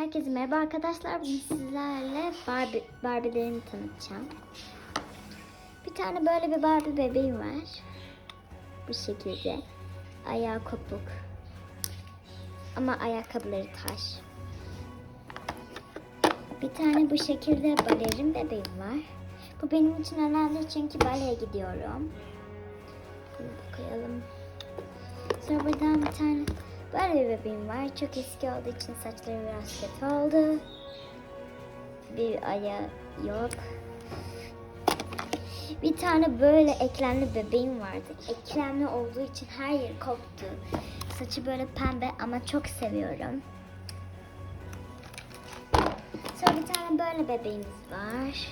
Herkese merhaba arkadaşlar. Bugün sizlerle Barbie, Barbie'lerimi tanıtacağım. Bir tane böyle bir Barbie bebeğim var. Bu şekilde. Ayağı kopuk. Ama ayakkabıları taş. Bir tane bu şekilde balerin bebeğim var. Bu benim için önemli çünkü baleye gidiyorum. Bunu koyalım. Sonra buradan bir tane böyle bir bebeğim var. Çok eski olduğu için saçları biraz kötü oldu. Bir ayağı yok. Bir tane böyle eklemli bebeğim vardı. Eklemli olduğu için her yeri koptu. Saçı böyle pembe ama çok seviyorum. Sonra bir tane böyle bebeğimiz var.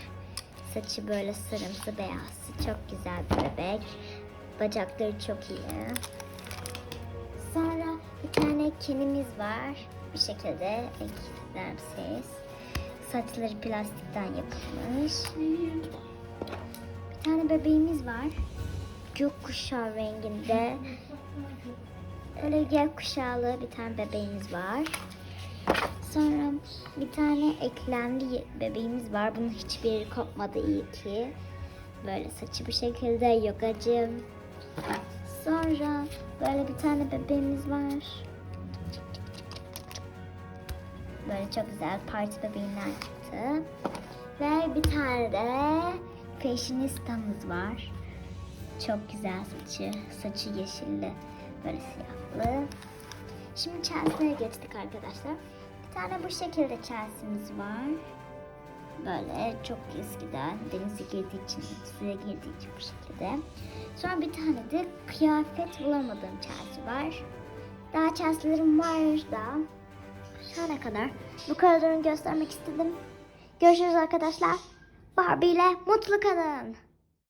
Saçı böyle sarımsı beyaz. Çok güzel bir bebek. Bacakları çok iyi. Kenimiz var. Bir şekilde eklemsiz. Saçları plastikten yapılmış. Bir tane bebeğimiz var. Gökkuşağı renginde. Öyle gökkuşağlı bir tane bebeğimiz var. Sonra bir tane eklemli bebeğimiz var. Bunun hiçbir yeri kopmadı iyi ki. Böyle saçı bu şekilde yogacı. Sonra böyle bir tane bebeğimiz var. Böyle çok güzel parti bebeğinden çıktı. Ve bir tane de fashionistamız var. Çok güzel saçı. Saçı yeşilli. Böyle siyahlı. Şimdi Chelsea'ye geçtik arkadaşlar. Bir tane bu şekilde Chelsea'miz var. Böyle çok eskiden denize girdiği için, suya girdiği için bu şekilde. Sonra bir tane de kıyafet bulamadığım Chelsea var. Daha Chelsea'lerim var da. Kadar bu kadarını göstermek istedim. Görüşürüz arkadaşlar. Barbie ile mutlu kalın.